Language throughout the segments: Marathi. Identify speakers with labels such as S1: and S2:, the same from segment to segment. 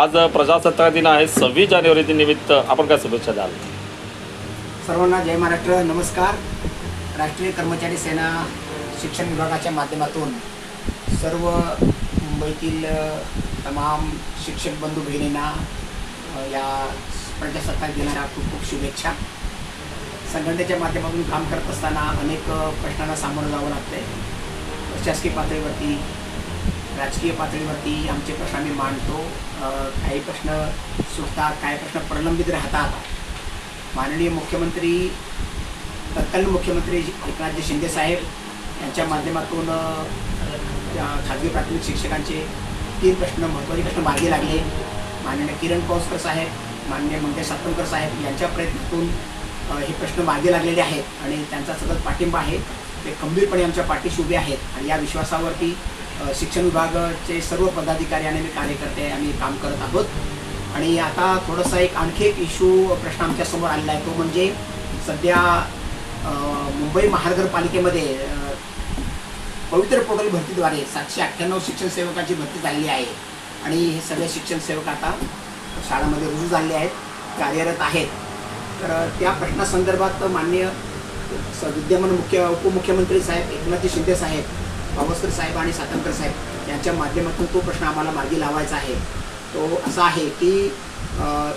S1: आज प्रजासत्ताक दिन आहे. सव्वीस जानेवारी निमित्त आपण काय शुभेच्छा द्याल?
S2: सर्वांना जय महाराष्ट्र. नमस्कार. राष्ट्रीय कर्मचारी सेना शिक्षण विभागाच्या माध्यमातून सर्व मुंबईतील तमाम शिक्षक बंधू भगिनींना या प्रजासत्ताक दिनाच्या खूप खूप शुभेच्छा. संघटनेच्या माध्यमातून काम करत असताना अनेक प्रश्नांना सामोरं जावं लागते शासकीय पातळीवरती राजकीय पातळीवरती आमचे प्रश्न आम्ही मांडतो. काही प्रश्न सुटतात काही प्रश्न प्रलंबित राहतात. माननीय मुख्यमंत्री तत्कालीन मुख्यमंत्री एकनाथजी शिंदे साहेब यांच्या माध्यमातून खाजगी प्राथमिक शिक्षकांचे तीन प्रश्न महत्त्वाचे प्रश्न मार्गी लागले. माननीय किरण पौसकर साहेब माननीय मंगेश सातवणकर साहेब यांच्या प्रयत्नातून हे प्रश्न मार्गी लागलेले आहेत. आणि त्यांचा सतत पाठिंबा आहे. ते खंबीरपणे आमच्या पाठीशी उभे आहेत. आणि या विश्वासावरती शिक्षण विभागाचे सर्व पदाधिकारी आणि कार्यकर्ते आम्ही काम करत आहोत. आणि आता थोडासा एक आणखी एक इश्यू प्रश्न आमच्यासमोर आलेला आहे. तो म्हणजे सध्या मुंबई महानगरपालिकेमध्ये पवित्र पोर्टल भरतीद्वारे सातशे अठ्ठ्याण्णव शिक्षण सेवकाची भरती झालेली आहे. आणि हे सगळे शिक्षण सेवक आता शाळांमध्ये रुजू झालेले आहेत कार्यरत आहेत. तर त्या प्रश्नासंदर्भात मान्य स- विद्यमान मुख्य उपमुख्यमंत्री साहेब एकनाथजी शिंदे साहेब भावस्कर साहेब आणि सातंकर साहेब यांच्या माध्यमातून तो प्रश्न आम्हाला मार्गी लावायचा आहे. तो असा आहे की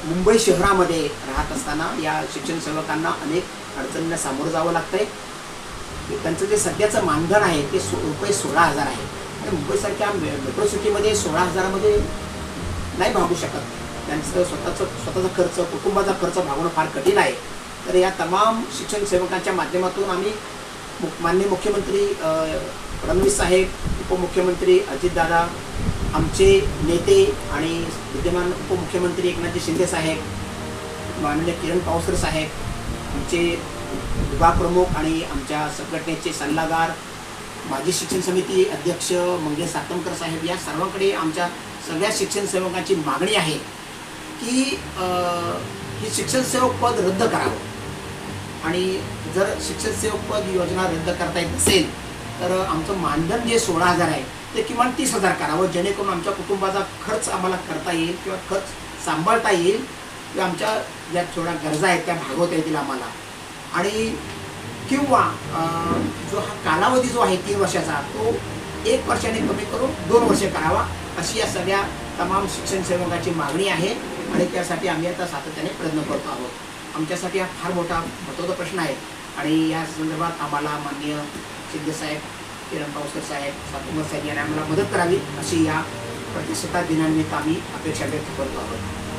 S2: मुंबई शहरामध्ये राहत असताना या शिक्षण सेवकांना अनेक अडचणींना सामोरं जावं लागतं आहे त्यांचं जे सध्याचं मानधन आहे ते सो रुपये सोळा हजार आहे. आणि मुंबईसारख्या मेट्रो सिटीमध्ये सोळा हजारामध्ये नाही भागू शकत. त्यांचं स्वतःचं स्वतःचा खर्च कुटुंबाचा खर्च भागवणं फार कठीण आहे. तर या तमाम शिक्षण सेवकांच्या माध्यमातून आम्ही माननीय मुख्यमंत्री फडणवीस साहेब उपमुख्यमंत्री अजितदादा आमचे नेते आणि विद्यमान उपमुख्यमंत्री एकनाथजी शिंदे साहेब माननीय किरण पावसर साहेब आमचे विभागप्रमुख आणि आमच्या संघटनेचे सल्लागार माजी शिक्षण समिती अध्यक्ष मंगेश सातमकर साहेब या सर्वांकडे आमच्या सगळ्या शिक्षण सेवकांची मागणी आहे की ही शिक्षण सेवक पद रद्द करावं. आणि जर शिक्षक सेवक पद योजना रद्द करता येत नसेल तर आमचं मानधन जे सोळा हजार आहे ते किमान तीस हजार करावं जेणेकरून आमच्या कुटुंबाचा खर्च आम्हाला करता येईल किंवा खर्च सांभाळता येईल. किंवा आमच्या ज्या थोड्या गरजा आहेत त्या भागवता येतील आम्हाला. आणि किंवा जो हा कालावधी जो आहे तीन वर्षाचा तो एक वर्षाने कमी करून दोन वर्षे करावा अशी या सगळ्या तमाम शिक्षण सेवकाची मागणी आहे. आणि त्यासाठी आम्ही आता सातत्याने प्रयत्न करतो आहोत. आमच्यासाठी हा फार मोठा महत्त्वाचा प्रश्न आहे. आणि या संदर्भात आम्हाला माननीय शिंदेसाहेब किरण पावसकर साहेब सातुमर साहेब यांनी आम्हाला मदत करावी अशी या प्रतिष्ठिता दिनानिमित्त आम्ही अपेक्षा व्यक्त करतो आहोत.